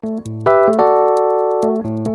Thank you.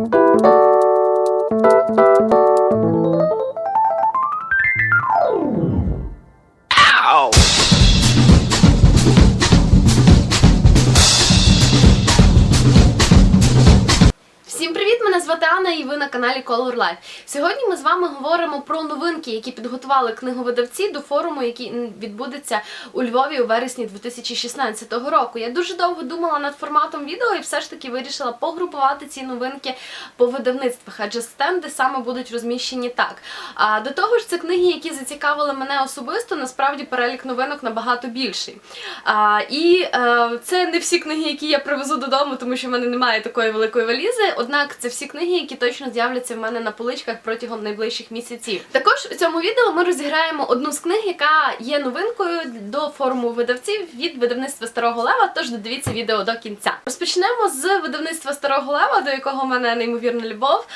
Каналі Color Life. Сьогодні ми з вами говоримо про новинки, які підготували книговидавці до форуму, який відбудеться у Львові у вересні 2016 року. Я дуже довго думала над форматом відео і все ж таки вирішила погрупувати ці новинки по видавництвах, адже стенди саме будуть розміщені так. А до того ж, це книги, які зацікавили мене особисто. Насправді перелік новинок набагато більший. А, і е, це не всі книги, які я привезу додому, тому що в мене немає такої великої валізи. Однак це всі книги, які точно з'являться в мене на поличках протягом найближчих місяців. Також у цьому відео ми розіграємо одну з книг, яка є новинкою до форуму видавців від видавництва Старого Лева. Тож додивіться відео до кінця. Розпочнемо з видавництва Старого Лева, до якого в мене неймовірна любов.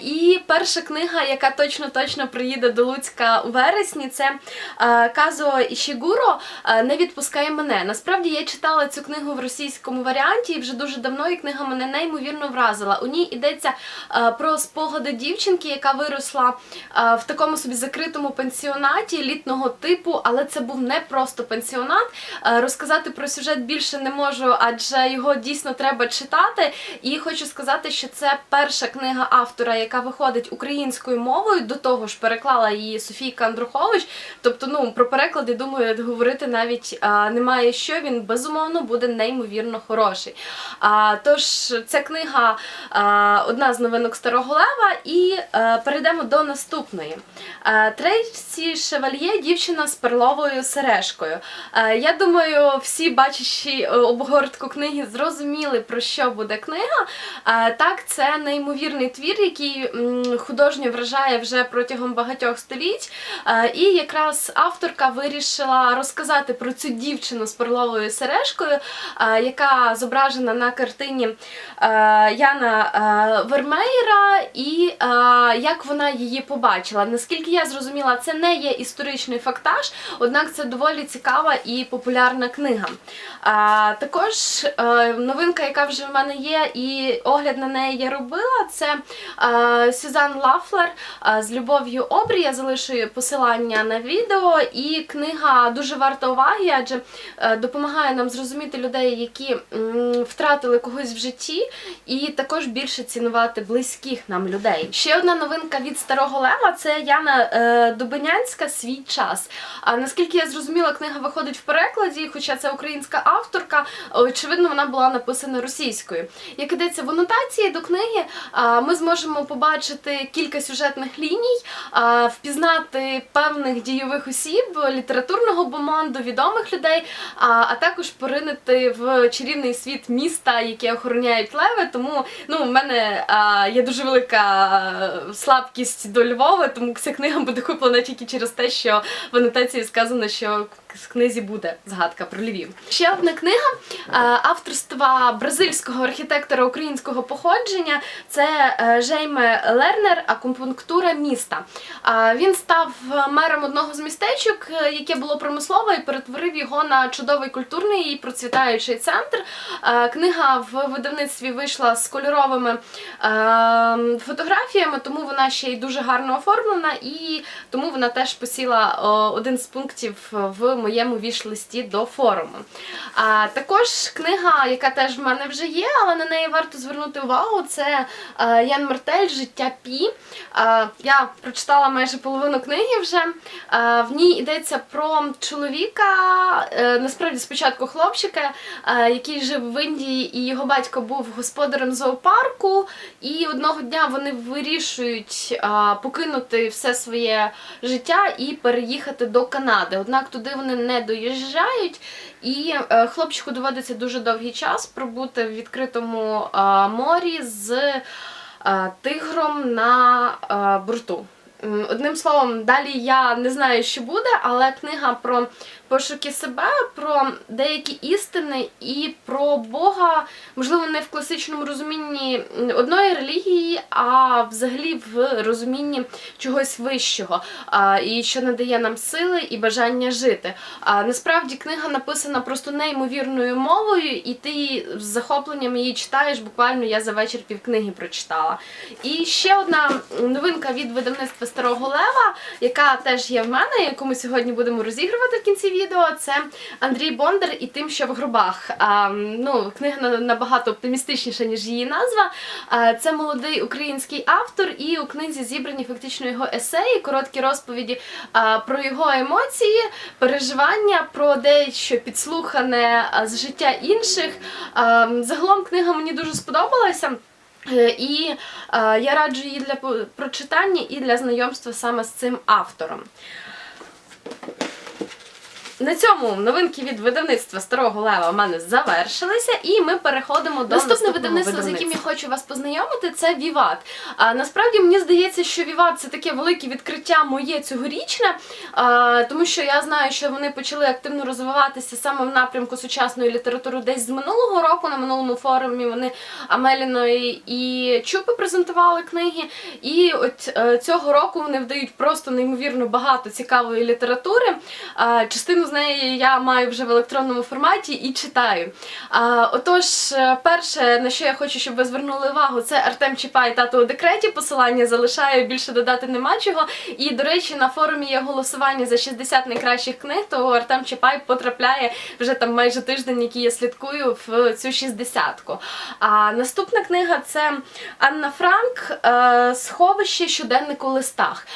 І перша книга, яка точно точно приїде до Луцька у вересні, це а, Казуо Ішігуро Не відпускай мене. Насправді я читала цю книгу в російському варіанті і вже дуже давно і книга мене неймовірно вразила. У ній йдеться а, про спогади дівчинки, яка виросла а, в такому собі закритому пансіонаті літнього типу, але це був не просто пансіонат. А, Розказати про сюжет більше не можу, адже його дійсно треба читати. І хочу сказати, що це перша книга автора, яка виходить українською мовою. До того ж, переклала її Софійка Андрухович. Тобто, ну про переклади, думаю, говорити навіть а, немає що. Він безумовно буде неймовірно хороший. Тож, ця книга одна з новинок Старого і а, перейдемо до наступної. А, Трейсі Шевальє, дівчина з перловою сережкою. А, я думаю, всі бачачи е, обгортку книги, зрозуміли про що буде книга. А, так, це неймовірний твір, який художньо вражає вже протягом багатьох століть. А, і якраз авторка вирішила розказати про цю дівчину з перловою сережкою, а, яка зображена на картині а, Яна а, Вермеєра, і а, як вона її побачила. Наскільки я зрозуміла, це не є історичний фактаж, однак це доволі цікава і популярна книга. А, також е, новинка, яка вже в мене є, і огляд на неї я робила, це е, Сюзан Лафлер е, з любов'ю Обрі. Я залишую посилання на відео, і книга дуже варта уваги, адже е, допомагає нам зрозуміти людей, які м, втратили когось в житті, і також більше цінувати близьких нам людей. Ще одна новинка від Старого Лева це Яна е, Дубинянська свій час. А наскільки я зрозуміла, книга виходить в перекладі, хоча це українська авторка, очевидно, вона була написана російською. Як ідеться в анотації до книги, ми зможемо побачити кілька сюжетних ліній, впізнати певних дійових осіб, літературного бомонду, відомих людей, а, також поринити в чарівний світ міста, яке охороняють леви. Тому ну, в мене а, є дуже велика слабкість до Львова, тому ця книга буде куплена тільки через те, що в анотації сказано, що книзі буде згадка про Львів. Ще одна книга е, авторства бразильського архітектора українського походження. Це е, Жейме Лернер Акупунктура міста. Він став мером одного з містечок, е, яке було промислове, і перетворив його на чудовий культурний і процвітаючий центр. Книга в видавництві вийшла з кольоровими фотографіями, тому вона ще й дуже гарно оформлена, і тому вона теж посіла один з пунктів в моєму віш-листі до форуму. А, також книга, яка теж в мене вже є, але на неї варто звернути увагу, це е, Ян Мартель Життя Пі. Е, я прочитала майже половину книги вже. Е, в ній йдеться про чоловіка, е, насправді спочатку хлопчика, е, який жив в Індії, і його батько був господарем зоопарку. І одного дня вони вирішують а, покинути все своє життя і переїхати до Канади. Однак туди вони не доїжджають, і е, хлопчику доводиться дуже довгий час пробути в відкритому а, морі з а, тигром на борту. Одним словом, далі я не знаю, що буде, але книга про пошуки себе, про деякі істини і про Бога, можливо, не в класичному розумінні одної релігії, а взагалі в розумінні чогось вищого, і що надає нам сили і бажання жити. Насправді книга написана просто неймовірною мовою, і ти з захопленням її читаєш. Буквально я за вечір півкниги прочитала. І ще одна новинка від видавництва Старого Лева, яка теж є в мене, яку ми сьогодні будемо розігрувати в кінці відео. Це Андрій Бондар і тим, що в гробах. А, ну, книга набагато оптимістичніша, ніж її назва. Це молодий український автор, і у книзі зібрані фактично його есеї, короткі розповіді про його емоції, переживання, про дещо підслухане з життя інших. Загалом книга мені дуже сподобалася. Е, І е, я раджу її для прочитання і для знайомства саме з цим автором. На цьому новинки від видавництва Старого Лева в мене завершилися, і ми переходимо до Наступне наступного видавництво, з яким я хочу вас познайомити, це Віват. А насправді мені здається, що Віват це таке велике відкриття моє цьогорічне, а, тому що я знаю, що вони почали активно розвиватися саме в напрямку сучасної літератури десь з минулого року. На минулому форумі вони Амеліної і Чупи презентували книги. І от е, цього року вони вдають просто неймовірно багато цікавої літератури. А, частину з неї я маю вже в електронному форматі і читаю. А, отож, е, перше, на що я хочу, щоб ви звернули увагу, це Артем Чіпай тато у декреті. Посилання залишаю, більше додати нема чого. І, до речі, на форумі є голосування за 60 найкращих книг, то Артем Чапай потрапляє вже там майже тиждень, який я слідкую в цю 60-ку. А наступна книга це Анна Франк е, Сховище щоденник у листах.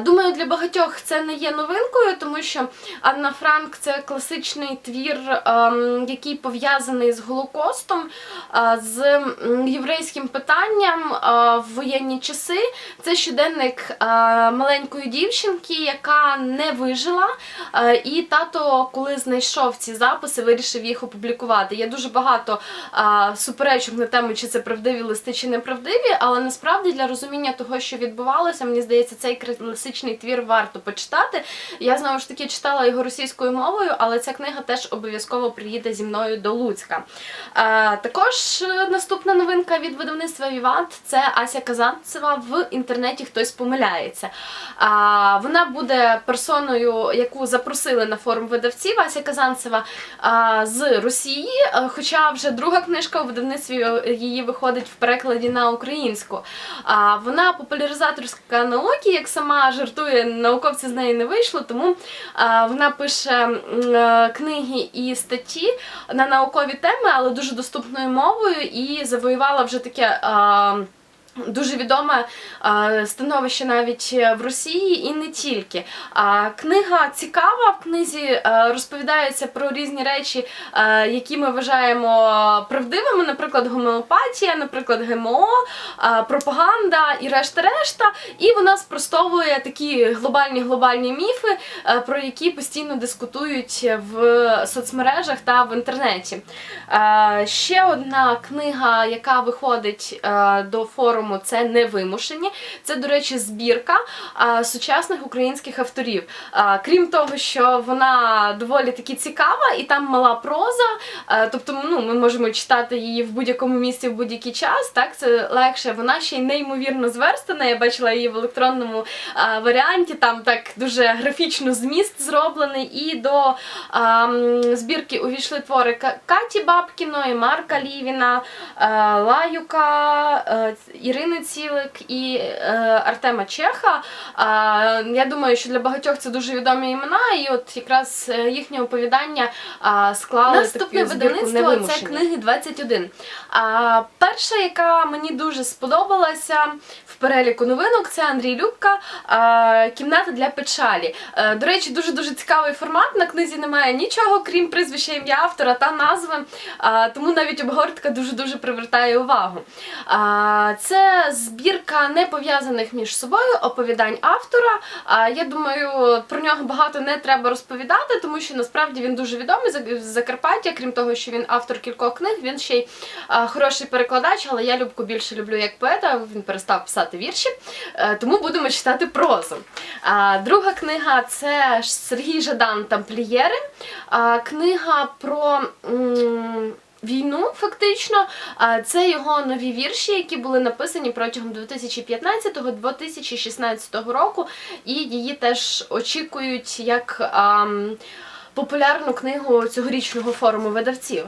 Думаю, для багатьох це не є новинкою, тому що Анна Франк це класичний твір, ем, який пов'язаний з Голокостом, е, з єврейським питанням е, в воєнні часи. Це щоденник е, маленької дівчинки, яка не вижила. І тато, коли знайшов ці записи, вирішив їх опублікувати. Є дуже багато суперечок на тему, чи це правдиві листи, чи неправдиві, але насправді для розуміння того, що відбувалося, мені здається, цей класичний твір варто почитати. Я знову ж таки читала його російською мовою, але ця книга теж обов'язково приїде зі мною до Луцька. Також е, наступна новинка від видавництва Віват це Ася Казанцева в інтернеті хтось помиляється. Вона буде персоною, яку запросили на форум видавців Ася Казанцева з Росії. е, Хоча вже друга книжка у видавництві е, її виходить в перекладі на українську. Вона популяризаторська науки, як сама жартує, науковці з неї не вийшло, тому вона пише книги і статті на наукові теми, але дуже доступною мовою, і завоювала вже таке. Дуже відоме е, становище навіть в Росії і не тільки. Книга цікава. В книзі е, розповідається про різні речі, е, які ми вважаємо правдивими, наприклад, гомеопатія, наприклад, ГМО, е, пропаганда і решта-решта. І вона спростовує такі глобальні глобальні міфи, е, про які постійно дискутують в соцмережах та в інтернеті. Е, Ще одна книга, яка виходить е, до форуму, це невимушені. Це, до речі, збірка е, сучасних українських авторів. Е, Крім того, що вона доволі таки цікава, і там мала проза. е, Тобто, ну, ми можемо читати її в будь-якому місці в будь-який час. Так, це легше. Вона ще й неймовірно зверстана. Я бачила її в електронному е, варіанті. Там так дуже графічно зміст зроблений. І до м, збірки увійшли твори Каті Бабкіної, Марка Лівіна, е, Лаюка, е, Ірини Цілик і е, Артема Чеха. Е, Я думаю, що для багатьох це дуже відомі імена, і от якраз е, їхнє оповідання е, склали Наступне таку видавництво це книги 21. А, перша, яка мені дуже сподобалася в переліку новинок, це Андрій Любка а, Кімната для печалі. Е, До речі, дуже дуже цікавий формат. На книзі немає нічого, крім прізвища ім'я автора та назви. А, Тому навіть обгортка дуже дуже привертає увагу. А, Це збірка не пов'язаних між собою оповідань автора. Я думаю, про нього багато не треба розповідати, тому що насправді він дуже відомий з Закарпаття. Крім того, що він автор кількох книг, він ще й хороший перекладач, але я Любку більше люблю як поета. Він перестав писати вірші, Е, тому будемо читати прозу. Друга книга це Сергій Жадан Тамплієри. Книга про. Війну фактично, це його нові вірші, які були написані протягом 2015-2016 року, і її теж очікують як популярну книгу цьогорічного форуму видавців.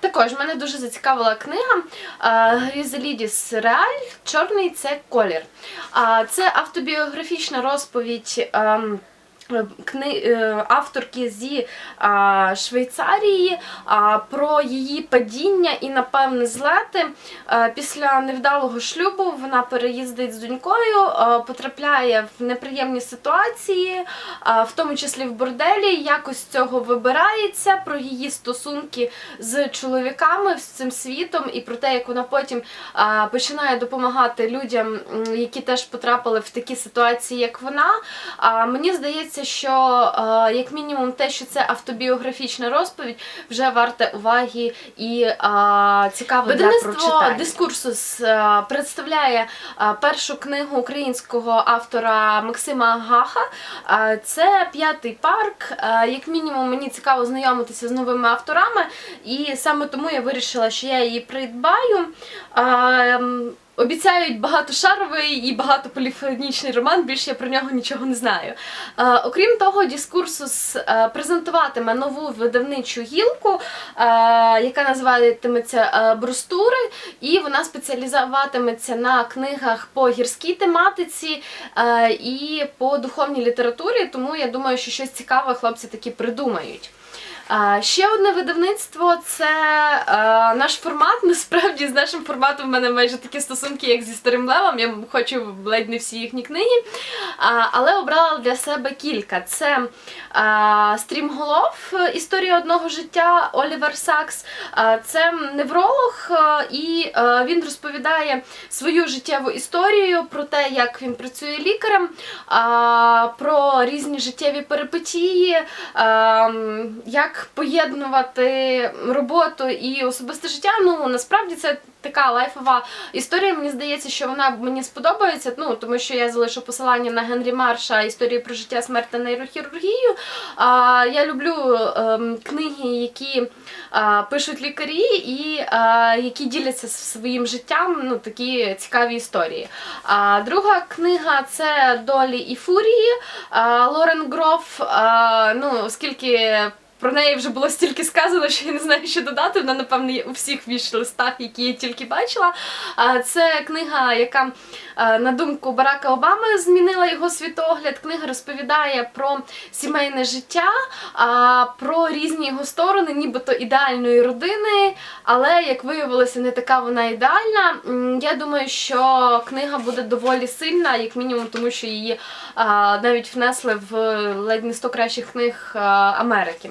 Також мене дуже зацікавила книга Грізелідіс Реаль Чорний це колір. Це автобіографічна розповідь. Кни... е, авторки зі Швейцарії про її падіння і, напевне, злети. Е, Після невдалого шлюбу вона переїздить з донькою, е, потрапляє в неприємні ситуації, в тому числі в борделі. Якось цього вибирається про її стосунки з чоловіками з цим світом і про те, як вона потім починає допомагати людям, які теж потрапили в такі ситуації, як вона. А, мені здається, що а, як мінімум те, що це автобіографічна розповідь, вже варте уваги і а, цікаво для прочитання. Дискурсус представляє першу книгу українського автора Максима Гаха. Це п'ятий парк. Як мінімум, мені цікаво знайомитися з новими авторами, і саме тому я вирішила, що я її придбаю. Обіцяють багатошаровий і багатополіфонічний роман, більше я про нього нічого не знаю. Е, окрім того, дискурсус е, презентуватиме нову видавничу гілку, е, яка називатиметься е, Брустури, і вона спеціалізуватиметься на книгах по гірській тематиці е, і по духовній літературі, тому я думаю, що щось цікаве хлопці таки придумають. Ще одне видавництво це е, наш формат. Насправді з нашим форматом в мене майже такі стосунки, як зі старим левом. Я хочу ледь не всі їхні книги. Але обрала для себе кілька. Це Стрімголов, історія одного життя Олівер Сакс. Це невролог, і він розповідає свою життєву історію про те, як він працює лікарем, про різні життєві перипетії, а, як поєднувати роботу і особисте життя. Ну насправді це така лайфова історія. Мені здається, що вона мені сподобається. Ну тому що я залишу посилання на Генрі Марша історію про життя, смерть та нейрохірургію. А, я люблю ем, книги, які пишуть лікарі і які діляться своїм життям. Ну такі цікаві історії. А друга книга це Долі і Фурії Лорен Гроф. Ну оскільки. Про неї вже було стільки сказано, що я не знаю, що додати. Вона, напевно, є у всіх віш-листах, які я тільки бачила. Це книга, яка, на думку Барака Обами, змінила його світогляд. Книга розповідає про сімейне життя, про різні його сторони, нібито ідеальної родини, але, як виявилося, не така вона ідеальна. Я думаю, що книга буде доволі сильна, як мінімум, тому що її навіть внесли в ледь не 100 кращих книг Америки.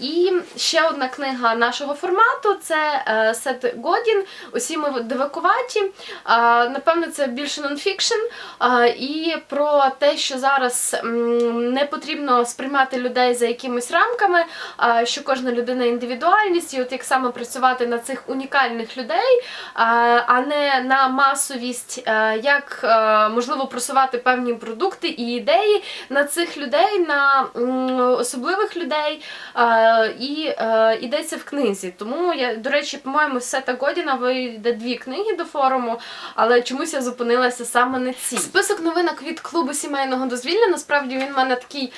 і ще одна книга нашого формату це е, Сет Годін. Усі ми дивакуваті. Напевно, це більше нонфікшн. І про те, що зараз не потрібно сприймати людей за якимись рамками, що кожна людина індивідуальність, і от як саме працювати на цих унікальних людей, а, не на масовість, е, як е, можливо просувати певні продукти і ідеї на цих людей, на особливих людей. І е, йдеться в книзі. Тому я, до речі, по-моєму, з Сета Годіна вийде дві книги до форуму, але чомусь я зупинилася саме на цій. Список новинок від клубу сімейного дозвілля. Насправді він в мене такий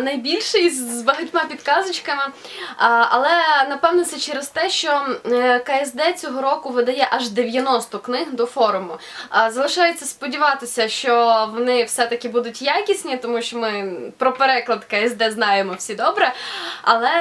найбільший з багатьма підказочками. Але напевно це через те, що КСД цього року видає аж 90 книг до форуму. Залишається сподіватися, що вони все-таки будуть якісні, тому що ми про переклад КСД знаємо всі добре. Але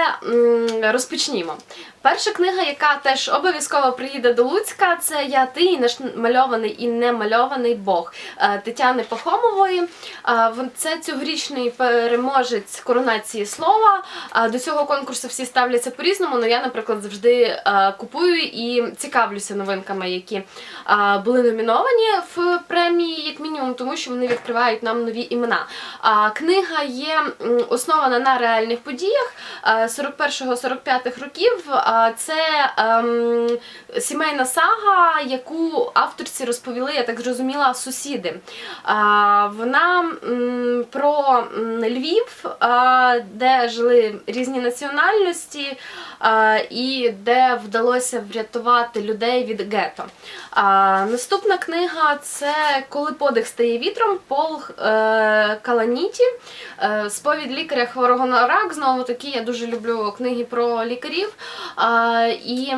розпочнімо. Перша книга, яка теж обов'язково приїде до Луцька, це Я ти і наш мальований і немальований Бог е, Тетяни Пахомової. Е, Це цьогорічний переможець коронації слова. Е, До цього конкурсу всі ставляться по-різному, але я, наприклад, завжди купую і цікавлюся новинками, які були номіновані в премії, як мінімум, тому що вони відкривають нам нові імена. Книга є основана на реальних подіях е, 41-45 років. Це ем, сімейна сага, яку авторці розповіли, я так зрозуміла, сусіди. Вона м, про Львів, а, де жили різні національності, а, і де вдалося врятувати людей від гетто. А, Наступна книга це Коли подих стає вітром Пол е, Каланіті. Е, Сповідь лікаря хворого на рак. Знову таки, я дуже люблю книги про лікарів. І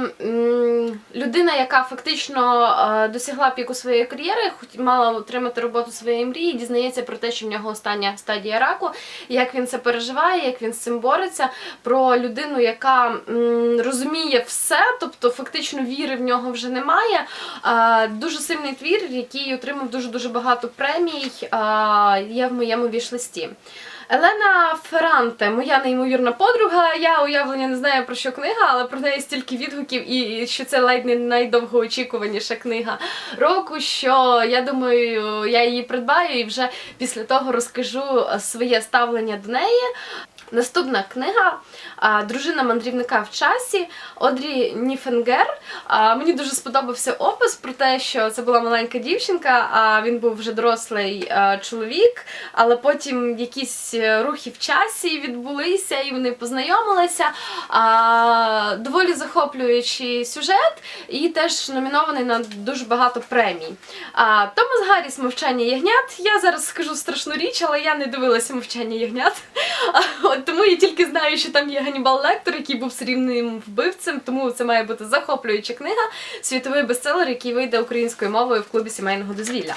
людина, яка фактично досягла піку своєї кар'єри, мала отримати роботу своєї мрії, дізнається про те, що в нього остання стадія раку, як він це переживає, як він з цим бореться. Про людину, яка розуміє все, тобто фактично віри в нього вже немає. Дуже сильний твір, який отримав дуже дуже багато премій. Є в моєму вішлисті. Елена Ферранте, моя неймовірна подруга. Я уявлення не знаю про що книга, але про неї стільки відгуків, і що це ледь не найдовгоочікуваніша книга року. Що я думаю, я її придбаю і вже після того розкажу своє ставлення до неї. Наступна книга Дружина мандрівника в часі Одрі Ніфенгер. Мені дуже сподобався опис про те, що це була маленька дівчинка, а він був вже дорослий чоловік, але потім якісь е, рухи в часі відбулися і вони познайомилися. Доволі захоплюючий сюжет і теж номінований на дуже багато премій. Томас Гарріс Мовчання ягнят. Я зараз скажу страшну річ, але я не дивилася мовчання ягнят. Тому я тільки знаю, що там є Ганнібал Лектор, який був серійним вбивцем, тому це має бути захоплююча книга, світовий бестселер, який вийде українською мовою в клубі сімейного дозвілля.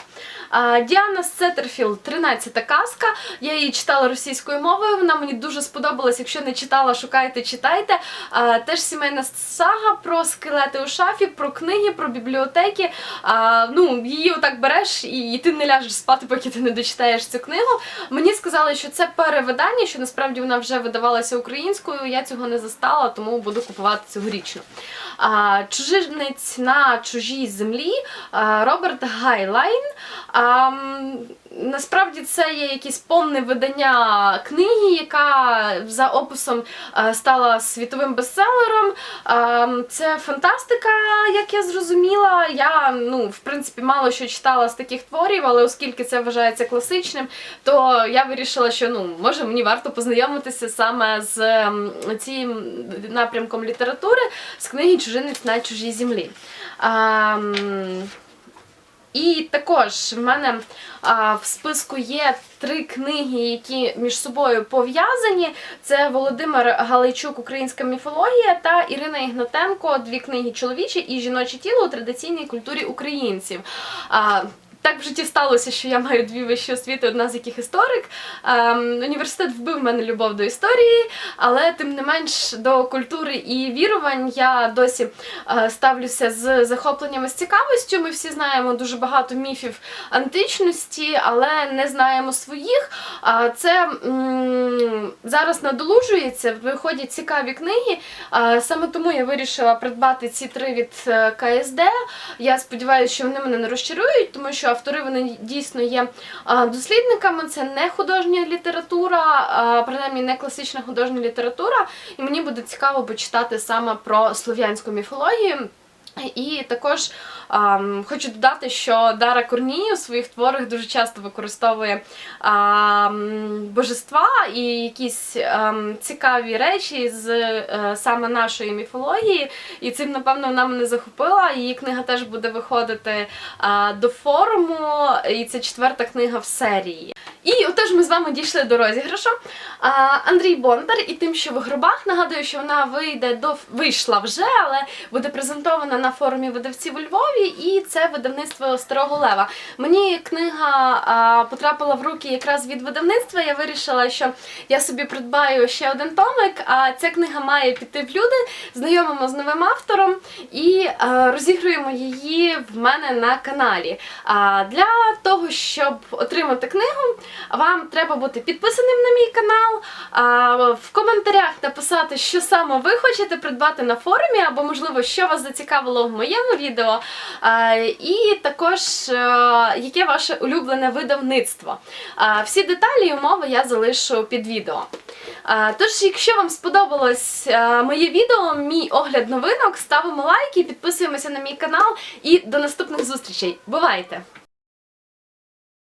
А, Діана Сеттерфілд, 13-та казка. Я її читала російською мовою. Вона мені дуже сподобалась. Якщо не читала, шукайте, читайте. А, Теж сімейна сага про скелети у шафі, про книги, про бібліотеки. А, Ну, її отак береш і ти не ляжеш спати, поки ти не дочитаєш цю книгу. Мені сказали, що це перевидання, що насправді вона вже видавалася українською. Я цього не застала, тому буду купувати цьогорічну. Чужинець на чужій землі Роберт Гайлайн. Насправді це є якесь повне видання книги, яка за описом стала світовим бестселером. Це фантастика, як я зрозуміла. Я ну, в принципі мало що читала з таких творів, але оскільки це вважається класичним, то я вирішила, що ну може мені варто познайомитися саме з цим напрямком літератури з книги Чужинець на чужій землі. А, і також в мене а, в списку є три книги, які між собою пов'язані. Це Володимир Галайчук, Українська міфологія та Ірина Ігнатенко, дві книги чоловіче і жіноче тіло у традиційній культурі українців. А, так в житті сталося, що я маю дві вищі освіти, одна з яких історик. Ем, університет вбив в мене любов до історії, але тим не менш до культури і вірувань я досі е, ставлюся з захопленням і з цікавістю. Ми всі знаємо дуже багато міфів античності, але не знаємо своїх. А це м, зараз надолужується, виходять цікаві книги. А, саме тому я вирішила придбати ці три від е, КСД. Я сподіваюся, що вони мене не розчарують, тому що автори вони дійсно є дослідниками. Це не художня література, принаймні не класична художня література. І мені буде цікаво почитати саме про слов'янську міфологію. І також ем, хочу додати, що Дара Корній у своїх творах дуже часто використовує ем, божества і якісь ем, цікаві речі з е, саме нашої міфології. І цим, напевно, вона мене захопила. Її книга теж буде виходити е, до форуму, і це четверта книга в серії. І отож ми з вами дійшли до розіграшу. А, Андрій Бондар і тим, що в гробах нагадую, що вона вийде до вийшла вже, але буде презентована на форумі видавців у Львові, і це видавництво Старого Лева. Мені книга потрапила в руки якраз від видавництва. Я вирішила, що я собі придбаю ще один томик. А ця книга має піти в люди. Знайомимо з новим автором і розігруємо її в мене на каналі. А, для того, щоб отримати книгу, вам треба бути підписаним на мій канал, в коментарях написати, що саме ви хочете придбати на форумі, або, можливо, що вас зацікавило в моєму відео. І також е, яке ваше улюблене видавництво. Всі деталі і умови я залишу під відео. Тож, якщо вам сподобалось е, моє відео, мій огляд новинок, ставимо лайки, підписуємося на мій канал і до наступних зустрічей. Бувайте!